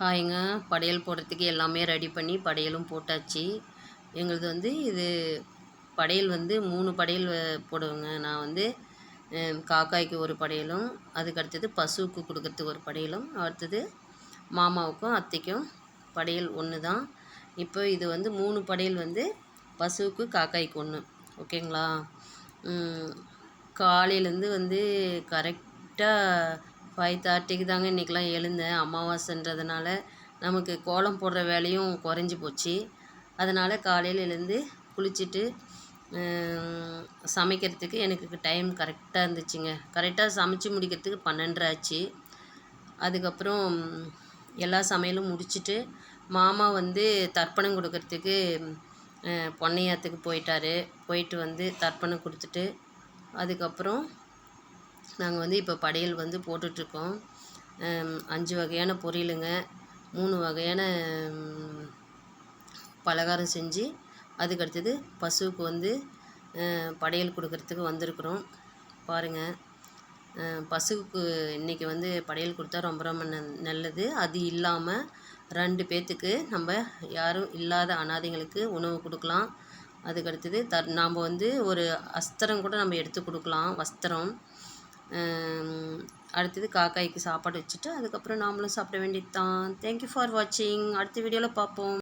ஹாய்ங்க படையல் போடுறதுக்கு எல்லாமே ரெடி பண்ணி படையலும் போட்டாச்சு. எங்களுது வந்து இது படையல் வந்து மூணு படையல் போடுவேங்க. நான் வந்து காக்காய்க்கு ஒரு படையலும் அதுக்கு அடுத்தது பசுவுக்கு கொடுக்கறதுக்கு ஒரு படையலும் அடுத்தது மாமாவுக்கும் அத்தைக்கும் படையல் ஒன்று தான். இப்போ இது வந்து மூணு படையல் வந்து பசுவுக்கு காக்காய்க்கு ஒன்று ஓகேங்களா? காலையிலேருந்து வந்து கரெக்டாக ஃபைவ் தேர்ட்டிக்கு தாங்க இன்றைக்கெலாம் எழுந்தேன். அமாவாசைன்றதுனால நமக்கு கோலம் போடுற வேலையும் குறைஞ்சி போச்சு. அதனால் காலையில் எழுந்து குளிச்சுட்டு சமைக்கிறதுக்கு எனக்கு டைம் கரெக்டாக இருந்துச்சுங்க. கரெக்டாக சமைச்சு முடிக்கிறதுக்கு பன்னெண்டரை ஆச்சு. அதுக்கப்புறம் எல்லா சமையலும் முடிச்சுட்டு மாமா வந்து தர்ப்பணம் கொடுக்கறதுக்கு பொன்னையாத்துக்கு போயிட்டார். போயிட்டு வந்து தர்ப்பணம் கொடுத்துட்டு அதுக்கப்புறம் நாங்கள் வந்து இப்போ படையல் வந்து போட்டுட்ருக்கோம். அஞ்சு வகையான பொரியலுங்க. மூணு வகையான பலகாரம் செஞ்சு அதுக்கடுத்தது பசுவுக்கு வந்து படையல் கொடுக்கறதுக்கு வந்திருக்குறோம். பாருங்கள் பசுவுக்கு இன்றைக்கி வந்து படையல் கொடுத்தா ரொம்ப ரொம்ப நல்லது. அது இல்லாமல் ரெண்டு பேர்த்துக்கு நம்ம யாரும் இல்லாத அனாதைங்களுக்கு உணவு கொடுக்கலாம். அதுக்கடுத்தது த நாம் வந்து ஒரு அஸ்திரம் கூட நம்ம எடுத்து கொடுக்கலாம். வஸ்திரம். அடுத்தது காக்காய்க்கு சாப்பாடு வச்சுட்டு அதுக்கப்புறம் நாமளும் சாப்பிட வேண்டியது தான் தேங்க்யூ ஃபார் வாட்சிங் அடுத்த வீடியோவில் பார்ப்போம்.